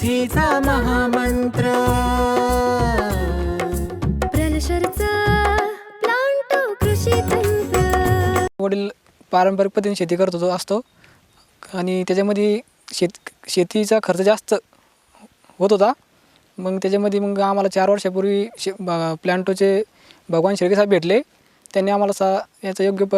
शेतीचा महामंत्र. प्रलशरचा प्लांटो कृषी तंत्र. वडील पारंपरिक पद्धतीने शेती करत होतो असतो. आणि त्याच्यामध्ये शेत शेतीचा खर्च जास्त होत होता. मग त्याच्यामध्ये मग आम्हाला चार वर्षापूर्वी शे प्लॅन्टोचे भगवान शेळके साहेब भेटले. त्यांनी आम्हाला सा याचा योग्य प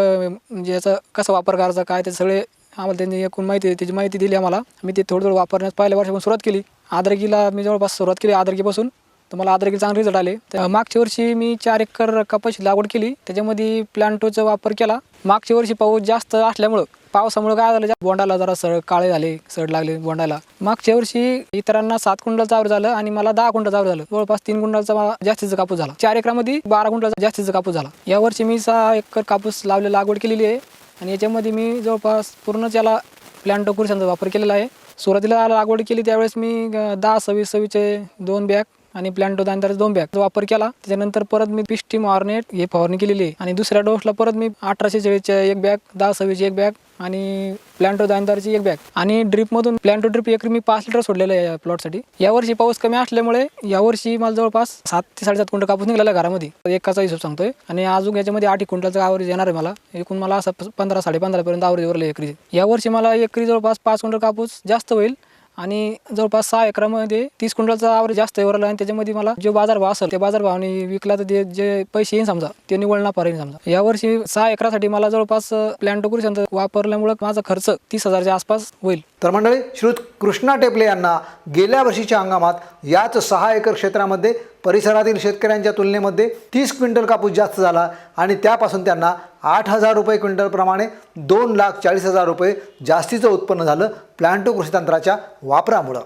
म्हणजे याचा कसा वापर करायचा काय ते सगळे आम्हाला त्यांनी एकूण माहिती त्याची माहिती दिली आम्हाला. मी ते थोडं थोडं वापरण्यास पहिल्या वर्षापासून सुरुवात केली. आदरकीला मी जवळपास सुरुवात केली आदरकीपासून तर मला आदरकी चांगले रिझल्ट आले. तर मागच्या वर्षी मी चार एकर कपाशी लागवड केली. त्याच्यामध्ये प्लांटोचा वापर केला. मागच्या वर्षी पाऊस जास्त असल्यामुळं पावसामुळे काय झालं बोंडाला जरा सड काळे झाले सड लागले बोंडाला. मागच्या वर्षी इतरांना सात कुंटलचं चावर झालं आणि मला दहा कुंटलचं चावर झालं. जवळपास तीन कुंटलचा जास्तीचा कापूस झाला. चार एकरामध्ये बारा कुंटलचा जास्तीचा कापूस झाला. या वर्षी मी सहा एकर कापूस लावले लागवड केलेली आहे. आणि याच्यामध्ये मी जवळपास पूर्ण त्याला प्लॅन कुरशांचा वापर केलेला आहे. सुरुवातीला लागवड केली त्यावेळेस मी दहा सव्वीस सव्वीसचे दोन बॅग आणि प्लॅन्टो दानदारचे दोन बॅग. वापर केला. त्याच्यानंतर परत मी पिस्टी मॉर्नेट हे फवारणी केलेली आहे. आणि दुसऱ्या डोसला परत मी अठराशे चाळीसच्या एक बॅग दहा सव्वीसची एक बॅग आणि प्लॅन्टो दानदारची एक बॅग आणि ड्रीपमधून प्लॅन्टो ड्रीप एकरी मी पाच लिटर सोडलेलं आहे या प्लॉटसाठी यावर्षी पाऊस कमी असल्यामुळे यावर्षी मला जवळपास सात ते साडेसात क्विंटल कापूस निघाला आहे घरामध्ये. एकाचा हिशोब सांगतोय. आणि अजून याच्यामध्ये आठ एक क्विंटलचा आवरेज येणार आहे मला. एकूण मला असं पंधरा साडेपंधरापर्यंत आवरेज उरलं एकरी यावर्षी मला एकरी जवळपास पाच क्विंटल कापूस जास्त होईल. आणि जवळपास सहा एकरामध्ये तीस क्विंटलचा आवरेज जास्त उरला आणि त्याच्यामध्ये मला जो बाजारभाव असेल त्या बाजारभावाने विकला तर ते जे पैसे येईन समजा ते निवडणार नफा समजा. यावर्षी सहा एकरासाठी मला जवळपास प्लॅन्टो कुरिशांचा वापरल्यामुळे माझा खर्च तीस हजारच्या आसपास होईल. तर मंडळी श्रुत कृष्णा टेपले यांना गेल्या वर्षीच्या हंगामात याच सहा एकर क्षेत्रामध्ये परिसरातील शेतकऱ्यांच्या तुलनेमध्ये तीस क्विंटल कापूस जास्त झाला आणि त्यापासून त्यांना आठ हजार रुपये क्विंटलप्रमाणे दोन लाख चाळीस हजार रुपये जास्तीचं उत्पन्न झालं प्लॅन्टो कृषी तंत्राच्या वापरामुळं.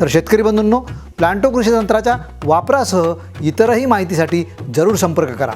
तर शेतकरी बंधूंनो प्लांटो कृषी तंत्राच्या वापरासह इतरही माहितीसाठी जरूर संपर्क करा.